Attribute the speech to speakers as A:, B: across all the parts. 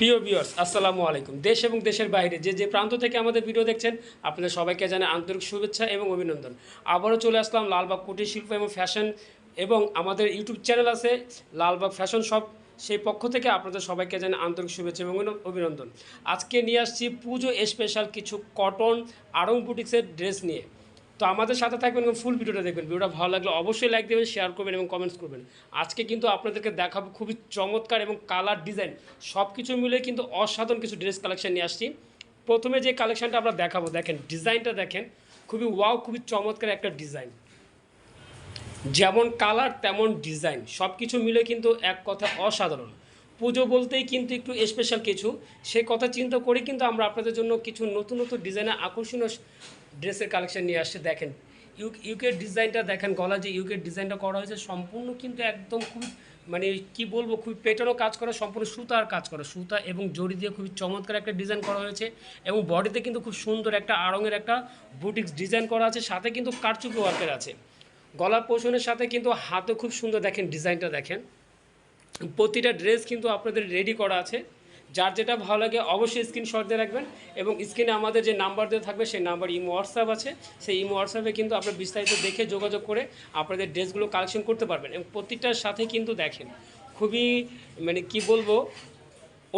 A: প্রিয় ভিউয়ার্স আসসালামু আলাইকুম। দেশ এবং দেশের বাইরে যে যে প্রান্ত থেকে আমাদের ভিডিও দেখছেন, আপনাদের সবাইকে জানাই আন্তরিক শুভেচ্ছা এবং অভিনন্দন। আবারও চলে আসলাম লালবাগ কুটির শিল্প এবং ফ্যাশন এবং আমাদের ইউটিউব চ্যানেল আছে লালবাগ ফ্যাশন শপ সেই পক্ষ থেকে আপনাদের সবাইকে জানাই আন্তরিক শুভেচ্ছা এবং অভিন- অভিনন্দন। আজকে নিয়ে আসছি পুজো স্পেশাল কিছু কটন আড়ং বুটিক্সের ড্রেস নিয়ে। তো আমাদের সাথে থাকবেন এবং ফুল ভিডিওটা দেখবেন। ভিডিওটা ভালো লাগলে অবশ্যই লাইক দেবেন শেয়ার করবেন এবং কমেন্টস করবেন। আজকে কিন্তু আপনাদেরকে দেখাবো খুবই চমৎকার এবং কালার ডিজাইন সব কিছু মিলে কিন্তু অসাধারণ কিছু ড্রেস কালেকশন নিয়ে আসছি। প্রথমে যে কালেকশানটা আমরা দেখাবো, দেখেন ডিজাইনটা দেখেন, খুবই ওয়াও খুবই চমৎকার একটা ডিজাইন যেমন কালার তেমন ডিজাইন সব কিছু মিলে কিন্তু এক কথা অসাধারণ। পুজো বলতেই কিন্তু একটু স্পেশাল কিছু সেই কথা চিন্তা করে কিন্তু আমরা আপনাদের জন্য কিছু নতুন নতুন ডিজাইনের আকর্ষণীয় ড্রেসের কালেকশন নিয়ে আসছে, দেখেন। ইউক ইউকের ডিজাইনটা দেখেন, গলা যে ইউকের ডিজাইনটা করা হয়েছে, সম্পূর্ণ কিন্তু একদম খুব মানে কি বলব খুবই পেটানো কাজ করা, সম্পূর্ণ সুতার কাজ করা। সুতা এবং জড়ি দিয়ে খুবই চমৎকার একটা ডিজাইন করা হয়েছে এবং বডিতে কিন্তু খুব সুন্দর একটা আড়ঙের একটা বুটিক্স ডিজাইন করা আছে, সাথে কিন্তু কারচুপি ওয়ার্কের আছে। গলার পোষণের সাথে কিন্তু হাতে খুব সুন্দর, দেখেন ডিজাইনটা দেখেন। প্রতিটা ড্রেস কিন্তু আপনাদের রেডি করা আছে। যার যেটা ভালো লাগে অবশ্যই স্ক্রিনশট দিয়ে রাখবেন এবং স্ক্রিনে আমাদের যে নাম্বার দেওয়া থাকবে সেই নাম্বার ইমো হোয়াটসঅ্যাপ আছে। সেই ইমো হোয়াটসঅ্যাপে কিন্তু আপনার বিস্তারিত দেখে যোগাযোগ করে আপনাদের ড্রেসগুলো কালেকশন করতে পারবেন এবং প্রতিটার সাথে কিন্তু দেখেন খুবই মানে কি বলব,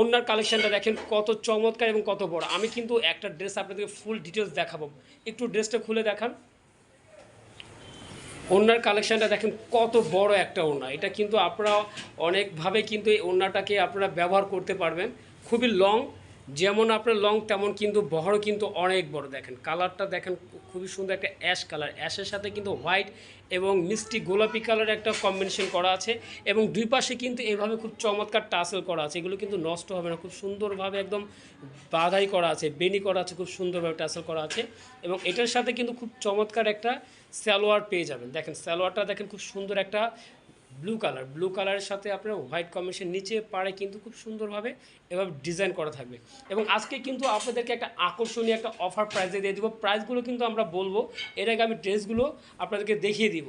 A: অন্যার কালেকশানটা দেখেন কত চমৎকার এবং কত বড়। আমি কিন্তু একটা ড্রেস আপনাদেরকে ফুল ডিটেলস দেখাবো। একটু ড্রেসটা খুলে দেখান। ওনার কালেকশানটা দেখেন, কত বড় একটা ওনা এটা কিন্তু আপনারা অনেকভাবে কিন্তু এই ওনাটাকে আপনারা ব্যবহার করতে পারবেন। খুবই লং যেমন আপনার লং তেমন কিন্তু বহরও কিন্তু অনেক বড় দেখেন। কালারটা দেখেন খুবই সুন্দর একটা অ্যাশ কালার অ্যাশের সাথে কিন্তু হোয়াইট এবং মিষ্টি গোলাপি কালারের একটা কম্বিনেশন করা আছে এবং দুই পাশে কিন্তু এভাবে খুব চমৎকার টাসেল করা আছে। এগুলো কিন্তু নষ্ট হবে না, খুব সুন্দরভাবে একদম বাধাই করা আছে, বেনি করা আছে, খুব সুন্দরভাবে টাসেল করা আছে এবং এটার সাথে কিন্তু খুব চমৎকার একটা সালোয়ার পেয়ে যাবেন। দেখেন, সালোয়ারটা দেখেন খুব সুন্দর একটা ব্লু কালার ব্লু কালারের সাথে আপনার হোয়াইট কম্বিনেশন নিচে পাড়ে কিন্তু খুব সুন্দরভাবে এভাবে ডিজাইন করা থাকবে। এবং আজকে কিন্তু আপনাদেরকে একটা আকর্ষণীয় একটা অফার প্রাইসে দিয়ে দিব। প্রাইসগুলো কিন্তু আমরা বলব। এর আগে আমি ড্রেসগুলো আপনাদেরকে দেখিয়ে দিব।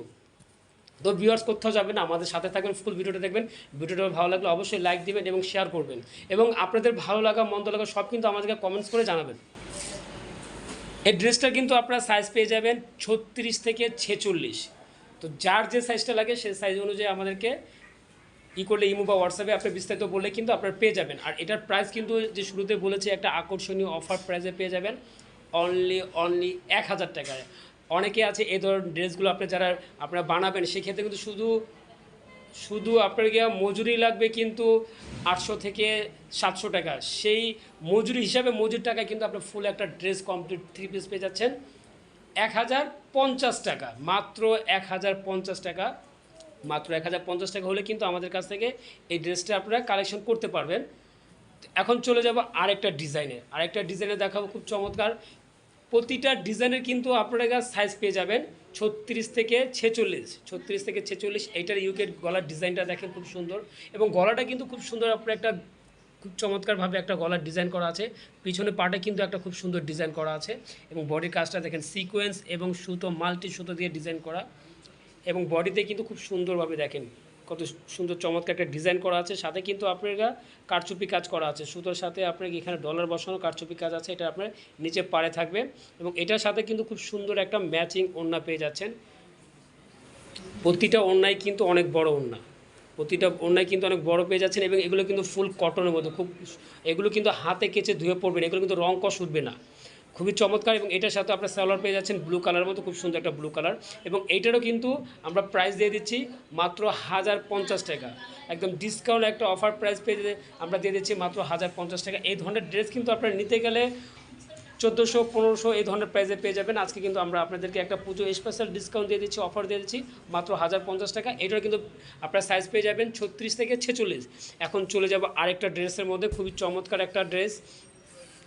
A: তো ভিউয়ার্স কোথাও যাবেন আমাদের সাথে থাকবেন ফুল ভিডিওটা দেখবেন। ভিডিওটা ভালো লাগলে অবশ্যই লাইক দিবেন এবং শেয়ার করবেন। এবং আপনাদের ভালো লাগা, মন্দ লাগা সব কিন্তু আমাদেরকে কমেন্টস করে জানাবেন। এই ড্রেসটা কিন্তু আপনারা সাইজ পেয়ে যাবেন ছত্রিশ থেকে ছেচল্লিশ। তো যার যে সাইজটা লাগে সেই সাইজ অনুযায়ী আমাদেরকে ই করলে ইমো বা হোয়াটসঅ্যাপে আপনি বিস্তারিত বললে কিন্তু আপনারা পেয়ে যাবেন। আর এটার প্রাইস কিন্তু যে শুরুতে বলেছে, একটা আকর্ষণীয় অফার প্রাইসে পেয়ে যাবেন। অনলি অনলি এক হাজার টাকায়। অনেকে আছে, এই ধরনের ড্রেসগুলো আপনি যারা আপনারা বানাবেন, সেক্ষেত্রে কিন্তু শুধু শুধু আপনার গিয়ে মজুরি লাগবে কিন্তু আটশো থেকে সাতশো টাকা। সেই মজুরি হিসাবে মজুর টাকায় কিন্তু আপনার ফুল একটা ড্রেস কমপ্লিট থ্রি পিস পেয়ে যাচ্ছেন। এক হাজার পঞ্চাশ টাকা। মাত্র এক হাজার পঞ্চাশ টাকা। মাত্র এক হাজার পঞ্চাশ টাকা হলে কিন্তু আমাদের কাছ থেকে এই ড্রেসটা আপনারা কালেকশন করতে পারবেন। এখন চলে যাব আরেকটা ডিজাইনে আরেকটা ডিজাইনে দেখাবো খুব চমৎকার। প্রতিটা ডিজাইনের কিন্তু আপনারা সাইজ পেয়ে যাবেন ছত্রিশ থেকে ছেচল্লিশ। ছত্রিশ থেকে ছেচল্লিশ, এইটার ইউকের গলার ডিজাইনটা দেখেন খুব সুন্দর। এবং গলাটা কিন্তু খুব সুন্দর আপনার একটা খুব চমৎকারভাবে একটা গলার ডিজাইন করা আছে। পিছনে পাটে কিন্তু একটা খুব সুন্দর ডিজাইন করা আছে এবং বডির কাজটা দেখেন সিকোয়েন্স এবং সুতো, মাল্টি সুতো দিয়ে ডিজাইন করা এবং বডিতে কিন্তু খুব সুন্দরভাবে দেখেন কত সুন্দর চমৎকার একটা ডিজাইন করা আছে। সাথে কিন্তু আপনারা কারচুপি কাজ করা আছে। সুতোর সাথে আপনার এখানে ডলার বসানো কারচুপি কাজ আছে, এটা আপনার নিচে পাড়ে থাকবে এবং এটার সাথে কিন্তু খুব সুন্দর একটা ম্যাচিং ওড়না পেয়ে যাচ্ছেন। প্রতিটা ওড়নায় কিন্তু অনেক বড় ওড়না। প্রতিটা ওড়নায় কিন্তু অনেক বড় পেয়ে যাচ্ছেন এবং এগুলো কিন্তু ফুল কটনের মধ্যে। খুব এগুলো কিন্তু হাতে কেচে ধুয়ে পড়বে না, এগুলো কিন্তু রং কষ উঠবে না। খুবই চমৎকার এবং এটার সাথে আপনার সালোয়ার পেয়ে যাচ্ছেন ব্লু কালারের মতো, খুব সুন্দর একটা ব্লু কালার এবং এইটারও কিন্তু আমরা প্রাইস দিয়ে দিচ্ছি মাত্র হাজার পঞ্চাশ টাকা। একদম ডিসকাউন্ট একটা অফার প্রাইস পেয়ে আমরা দিয়ে দিচ্ছি মাত্র হাজার পঞ্চাশ টাকা। এই ধরনের ড্রেস কিন্তু আপনারা নিতে গেলে চোদ্দোশো, পনেরোশো এই ধরনের প্রাইসে পেয়ে যাবেন। আজকে কিন্তু আমরা আপনাদেরকে একটা পুজো স্পেশাল ডিসকাউন্ট দিয়ে দিচ্ছি অফার দিয়ে দিচ্ছি, মাত্র হাজার পঞ্চাশ টাকা। এটার কিন্তু আপনার সাইজ পেয়ে যাবেন ছত্রিশ থেকে ছেচল্লিশ। এখন চলে যাব আরেকটা ড্রেসের মধ্যে, খুবই চমৎকার একটা ড্রেস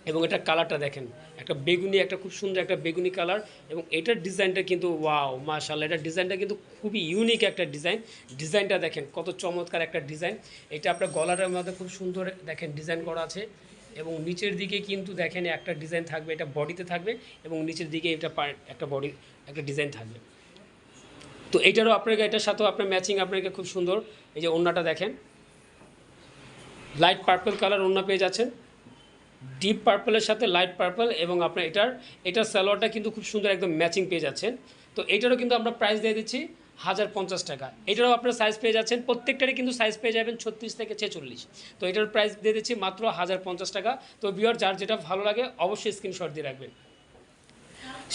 A: এবং এটা কালারটা দেখেন, একটা বেগুনি, একটা খুব সুন্দর একটা বেগুনি কালার এবং এটার ডিজাইনটা কিন্তু ওয়াও মাশাল্লাহ এটার ডিজাইনটা কিন্তু খুবই ইউনিক একটা ডিজাইন ডিজাইনটা দেখেন, কত চমৎকার একটা ডিজাইন এটা আপনার গলাটার মধ্যে খুব সুন্দর দেখেন ডিজাইন করা আছে। এবং নিচের দিকে কিন্তু দেখেন একটা ডিজাইন থাকবে, এটা বডিতে থাকবে এবং নিচের দিকে এটা একটা বডি, একটা ডিজাইন থাকবে। তো এইটারও আপনাকে, এটার সাথেও আপনার ম্যাচিং আপনাকে খুব সুন্দর। এই যে ওড়নাটা দেখেন, লাইট পার্পল কালার ওড়না পেয়ে যাচ্ছেন। ডিপ পার্পলের সাথে লাইট পার্পল এবং আপনার এটার এটার সালোয়ারটা কিন্তু খুব সুন্দর একদম ম্যাচিং পেয়ে যাচ্ছেন। তো এটারও কিন্তু আমরা প্রাইস দিয়ে দিচ্ছি হাজার পঞ্চাশ টাকা। এটারও আপনার সাইজ পেয়ে যাচ্ছেন। প্রত্যেকটারই কিন্তু সাইজ পেয়ে যাবেন ছত্রিশ থেকে ছেচল্লিশ। তো এটার প্রাইস দিয়ে দিচ্ছি মাত্র হাজার পঞ্চাশ টাকা। তো বিয়ার যার যেটা ভালো লাগে, অবশ্যই স্ক্রিনশট দিয়ে রাখবেন।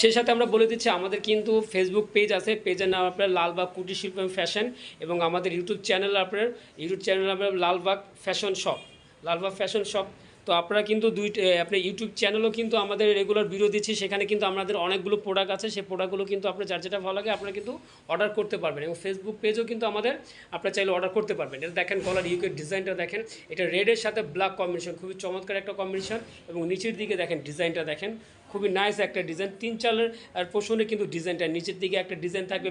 A: সেই সাথে আমরা বলে দিচ্ছি, আমাদের কিন্তু ফেসবুক পেজ আছে। পেজের নাম আপনার লালবাগ কুটির শিল্প ফ্যাশন এবং আমাদের ইউটিউব চ্যানেল আপনার ইউটিউব চ্যানেল আপনার Lalbagh fashion shop Lalbagh fashion shop তো আপনারা কিন্তু দুই আপনার ইউটিউব চ্যানেলও কিন্তু আমাদের রেগুলার ভিডিও দিচ্ছি, সেখানে কিন্তু আমাদের অনেকগুলো প্রোডাক্ট আছে, সেই প্রোডাক্টগুলো কিন্তু আপনার যার যেটা ভালো লাগে আপনারা কিন্তু অর্ডার করতে পারবেন এবং ফেসবুক পেজও কিন্তু আমাদের আপনারা চাইলে অর্ডার করতে পারবেন। এটা দেখেন গলার ইউকের ডিজাইনটা দেখেন, এটা রেডের সাথে ব্ল্যাক কম্বিনেশন খুবই চমৎকার একটা কম্বিনেশন এবং নিচের দিকে দেখেন ডিজাইনটা দেখেন, খুবই নাইস একটা ডিজাইন তিন চালের আর পোষণে কিন্তু ডিজাইনটা নিচের দিকে একটা ডিজাইন থাকবে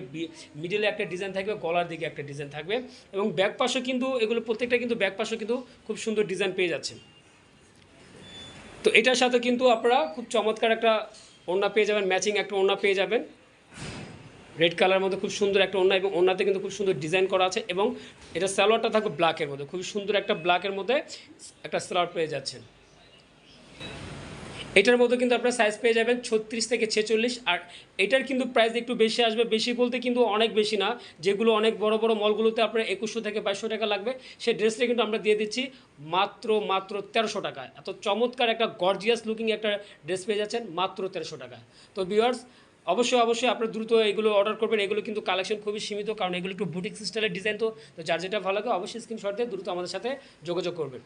A: মিডিলে একটা ডিজাইন থাকবে, গলার দিকে একটা ডিজাইন থাকবে এবং ব্যাক পাশও কিন্তু এগুলো প্রত্যেকটা কিন্তু ব্যাক পাশও কিন্তু খুব সুন্দর ডিজাইন পেয়ে যাচ্ছে। তো এটার সাথে কিন্তু আপনারা খুব চমৎকার একটা ওড়না পেয়ে যাবেন ম্যাচিং একটা ওড়না পেয়ে যাবেন। রেড কালার মধ্যে খুব সুন্দর একটা ওড়না এবং ওড়নাতে কিন্তু খুব সুন্দর ডিজাইন করা আছে এবং এটা সালোয়ারটা থাকবে ব্ল্যাকের মধ্যে। খুব সুন্দর একটা ব্ল্যাকের মধ্যে একটা সালোয়ার পেয়ে যাচ্ছেন। এটার মধ্যে কিন্তু আপনার সাইজ পেয়ে যাবেন ছত্রিশ থেকে ছেচল্লিশ। আর এটার কিন্তু প্রাইস একটু বেশি আসবে। বেশি বলতে কিন্তু অনেক বেশি না। যেগুলো অনেক বড় বড় মলগুলোতে আপনার একুশশো থেকে বাইশশো টাকা লাগবে। সেই ড্রেসটা কিন্তু আমরা দিয়ে দিচ্ছি মাত্র মাত্র তেরোশো টাকায়। এত চমৎকার একটা গর্জিয়াস লুকিং একটা ড্রেস পেয়ে যাচ্ছেন মাত্র তেরোশো টাকা তো ভিউয়ার্স অবশ্যই অবশ্যই আপনার দ্রুত এগুলো অর্ডার করবেন। এগুলো কিন্তু কালেকশন খুবই সীমিত, কারণ এগুলো একটু বুটিক সিস্টেমের ডিজাইন তো। তো যার যেটা ভালো লাগে, অবশ্যই স্ক্রিনশট দিয়ে দ্রুত আমাদের সাথে যোগাযোগ করবেন।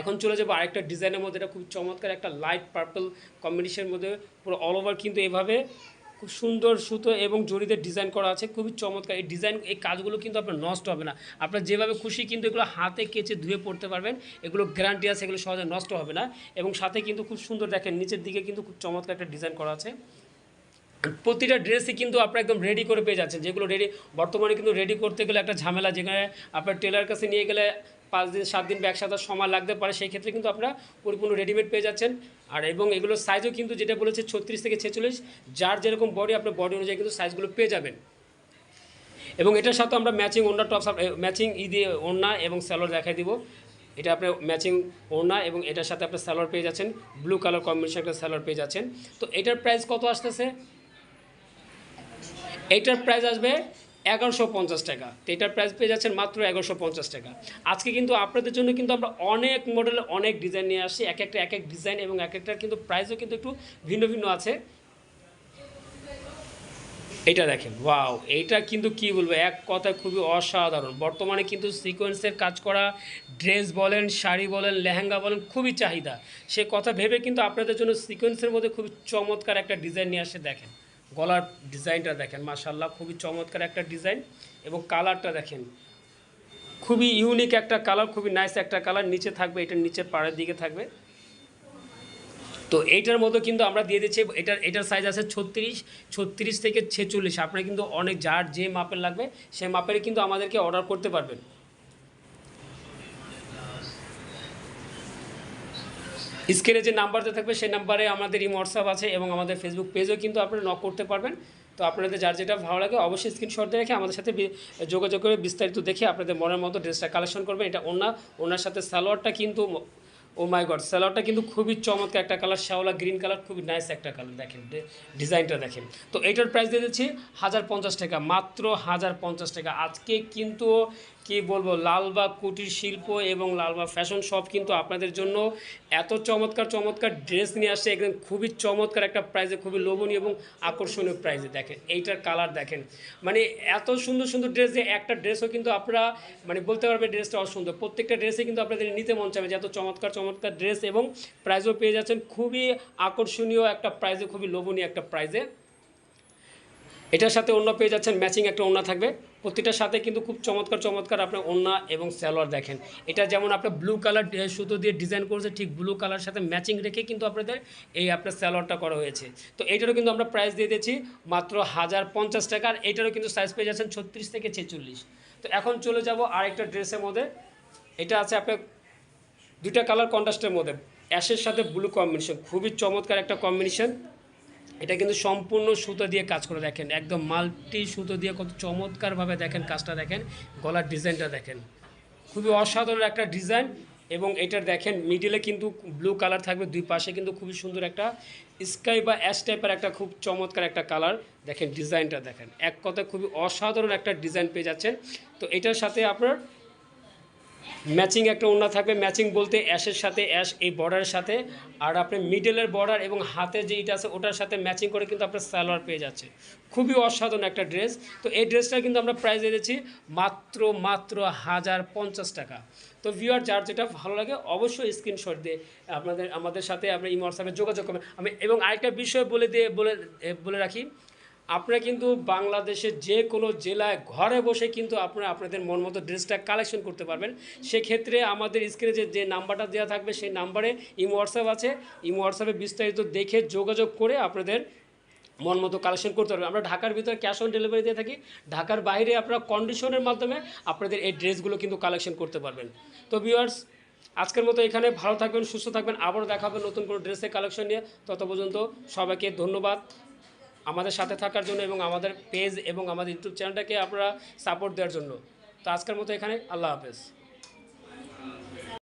A: এখন চলে যাব আরেকটা ডিজাইনের মধ্যে। এটা খুব চমৎকার একটা লাইট পার্পল কম্বিনেশনের মধ্যে পুরো অল ওভার কিন্তু এভাবে খুব সুন্দর সুতো এবং জড়িতে ডিজাইন করা আছে। খুবই চমৎকার। এই ডিজাইন এই কাজগুলো কিন্তু আপনার নষ্ট হবে না। আপনার যেভাবে খুশি কিন্তু এগুলো হাতে কেচে ধুয়ে পড়তে পারবেন। এগুলো গ্যারান্টি আছে, এগুলো সহজে নষ্ট হবে না। এবং সাথে কিন্তু খুব সুন্দর দেখেন, নিচের দিকে কিন্তু খুব চমৎকার একটা ডিজাইন করা আছে। প্রতিটা ড্রেসই কিন্তু আপনার একদম রেডি করে পেয়ে যাচ্ছেন। যেগুলো রেডি বর্তমানে কিন্তু রেডি করতে গেলে একটা ঝামেলা। যেখানে আপনার টেলার কাছে নিয়ে গেলে পাঁচ দিন, সাত দিন বা এক সময় লাগতে পারে, সেই ক্ষেত্রে কিন্তু আপনারা পরিপূর্ণ রেডিমেড পেয়ে যাচ্ছেন। আর এবং এগুলোর সাইজও কিন্তু যেটা বলেছে ছত্রিশ থেকে ছেচল্লিশ, যার যেরকম বডি আপনার বডি অনুযায়ী কিন্তু সাইজগুলো পেয়ে যাবেন। এবং এটার সাথে আমরা ম্যাচিং ওড়না টপস ম্যাচিং ই দিয়ে ওড়না এবং স্যালোর দেখাই দিব। এটা আপনার ম্যাচিং ওড়না এবং এটার সাথে আপনার স্যালোর পেয়ে যাচ্ছেন। ব্লু কালার কম্বিনেশন একটা স্যালোর পেয়ে যাচ্ছেন। তো এটার প্রাইস কত আসতেছে? এটার প্রাইস আসবে এগারোশো পঞ্চাশ টাকা। তো এটার প্রাইস পেয়ে যাচ্ছেন মাত্র এগারোশো পঞ্চাশ টাকা। আজকে কিন্তু আপনাদের জন্য কিন্তু আমরা অনেক মডেলের অনেক ডিজাইন নিয়ে আসছি। এক একটা, এক এক ডিজাইন এবং এক একটার কিন্তু প্রাইসও কিন্তু একটু ভিন্ন ভিন্ন আছে। এটা দেখেন ওয়াও এটা কিন্তু কি বলব? এক কথায় খুবই অসাধারণ। বর্তমানে কিন্তু সিকোয়েন্সের কাজ করা ড্রেস বলেন, শাড়ি বলেন, লেহেঙ্গা বলেন, খুবই চাহিদা। সে কথা ভেবে কিন্তু আপনাদের জন্য সিকোয়েন্সের মধ্যে খুবই চমৎকার একটা ডিজাইন নিয়ে আসে, দেখেন। গলার ডিজাইনটা দেখেন মাশাল্লাহ খুবই চমৎকার একটা ডিজাইন এবং কালারটা দেখেন। খুবই ইউনিক একটা কালার, খুবই নাইস একটা কালার, নিচে থাকবে এটার নিচের পাড়ের দিকে থাকবে। তো এইটার মতো কিন্তু আমরা দিয়ে দিচ্ছি, এটার এটার সাইজ আছে ছত্রিশ ছত্রিশ থেকে ছেচল্লিশ। আপনারা কিন্তু অনেক, যার যে মাপের লাগবে, সেই মাপের কিন্তু আমাদেরকে অর্ডার করতে পারবেন। স্ক্রিনে যে নাম্বারটা থাকবে, সেই নাম্বারে আমাদের এই হোয়াটসঅ্যাপ আছে এবং আমাদের ফেসবুক পেজও কিন্তু আপনারা নক করতে পারবেন। তো আপনাদের যার যেটা ভালো লাগে, অবশ্যই স্ক্রিনশট দিয়ে রেখে আমাদের সাথে যোগাযোগ করে বিস্তারিত দেখে আপনাদের মনের মতো ড্রেসটা কালেকশন করবেন। এটা ওনা ওনার সাথে সালোয়ারটা কিন্তু ও মাই গড সালোয়ারটা কিন্তু খুবই চমৎকার একটা কালার শ্যাওলা গ্রিন কালার খুবই নাইস একটা কালার দেখেন ডিজাইনটা দেখেন। তো এটার প্রাইস দিয়ে দিচ্ছি হাজার পঞ্চাশ টাকা, মাত্র হাজার পঞ্চাশ টাকা। আজকে কিন্তু কি বলব লালবাগ কুটির শিল্প এবং লালবাগ ফ্যাশন শপ কিন্তু আপনাদের জন্য এত চমৎকার চমৎকার ড্রেস নিয়ে আসছে। একদম খুবই চমৎকার একটা প্রাইজে খুবই লোভনীয় এবং আকর্ষণীয় প্রাইজে দেখেন, এইটার কালার দেখেন। মানে এত সুন্দর সুন্দর ড্রেস যে একটা ড্রেসও কিন্তু আপনারা মানে বলতে পারবে ড্রেসটা অসুন্দর। প্রত্যেকটা ড্রেসে কিন্তু আপনাদের নিতে মন চাবে যে এত চমৎকার চমৎকার ড্রেস এবং প্রাইজও পেয়ে যাচ্ছেন। খুবই আকর্ষণীয় একটা প্রাইজে খুবই লোভনীয় একটা প্রাইজে এটার সাথে অন্য পেয়ে যাচ্ছেন ম্যাচিং একটা অন্য থাকবে। প্রতিটার সাথে কিন্তু খুব চমৎকার চমৎকার আপনার ওড়না এবং সালোয়ার দেখেন। এটা যেমন আপনার ব্লু কালার সুতো দিয়ে ডিজাইন করেছে, ঠিক ব্লু কালার সাথে ম্যাচিং রেখে কিন্তু আপনাদের এই আপনার সালোয়ারটা করা হয়েছে। তো এইটারও কিন্তু আমরা প্রাইস দিয়ে দিয়েছি মাত্র হাজার পঞ্চাশ টাকা, আর এইটারও কিন্তু সাইজ পেয়ে যাচ্ছেন ছত্রিশ থেকে ছেচল্লিশ। তো এখন চলে যাব আরেকটা ড্রেসের মধ্যে। এটা আছে আপনার দুইটা কালার কন্ট্রাস্টের মধ্যে। অ্যাশের সাথে ব্লু কম্বিনেশন খুবই চমৎকার একটা কম্বিনেশন এটা কিন্তু সম্পূর্ণ সুতো দিয়ে কাজ করে দেখেন। একদম মাল্টি সুতো দিয়ে কত চমৎকারভাবে দেখেন কাজটা দেখেন, গলার ডিজাইনটা দেখেন। খুবই অসাধারণ একটা ডিজাইন এবং এটার দেখেন মিডিলে কিন্তু ব্লু কালার থাকবে, দুই পাশে কিন্তু খুবই সুন্দর একটা স্কাই বা অ্যাশ টাইপের একটা খুব চমৎকার একটা কালার দেখেন, ডিজাইনটা দেখেন। এক কথায় খুবই অসাধারণ একটা ডিজাইন পেয়ে যাচ্ছেন। তো এটার সাথে আপনার ম্যাচিং একটা ওড়না থাকবে। ম্যাচিং বলতে অ্যাশের সাথে অ্যাশ, এই বর্ডারের সাথে। আর আপনি মিডলের বর্ডার এবং হাতে যে এটা আছে, ওটার সাথে ম্যাচিং করে কিন্তু আপনার সালোয়ার পেয়ে যাচ্ছে। খুবই অসাধারণ একটা ড্রেস। তো এই ড্রেসটা কিন্তু আমরা প্রাইস দিয়েছি মাত্র মাত্র হাজার পঞ্চাশ টাকা। তো ভিউয়ার যার যেটা ভালো লাগে, অবশ্যই স্ক্রিনশট দিয়ে আপনাদের, আমাদের সাথে আপনি এই হোয়াটসঅ্যাপে যোগাযোগ করবেন। আমি, এবং আরেকটা বিষয় বলে দিয়ে বলে রাখি। আপনারা কিন্তু বাংলাদেশের যে কোনো জেলায় ঘরে বসে কিন্তু আপনারা আপনাদের মন মতো ড্রেসটা কালেকশন করতে পারবেন। সেক্ষেত্রে আমাদের স্ক্রিনে যে যে নাম্বারটা দেওয়া থাকবে সেই নাম্বারে ইমো হোয়াটসঅ্যাপ আছে। ইমো হোয়াটসঅ্যাপে বিস্তারিত দেখে যোগাযোগ করে আপনাদের মন মতো কালেকশন করতে পারবেন। আমরা ঢাকার ভিতরে ক্যাশ অন ডেলিভারি দিয়ে থাকি। ঢাকার বাইরে আপনারা কন্ডিশনের মাধ্যমে আপনাদের এই ড্রেসগুলো কিন্তু কালেকশন করতে পারবেন। তো ভিউয়ার্স, আজকের মতো এখানে ভালো থাকবেন, সুস্থ থাকবেন। আবারও দেখাবেন নতুন কোনো ড্রেসের কালেকশন নিয়ে। তত পর্যন্ত সবাইকে ধন্যবাদ। আমাদের সাথে থাকার জন্য এবং আমাদের পেজ এবং আমাদের ইউটিউব চ্যানেলটাকে আপনারা সাপোর্ট দেওয়ার জন্য। তো আজকের মতো এখানে আল্লাহ হাফেজ।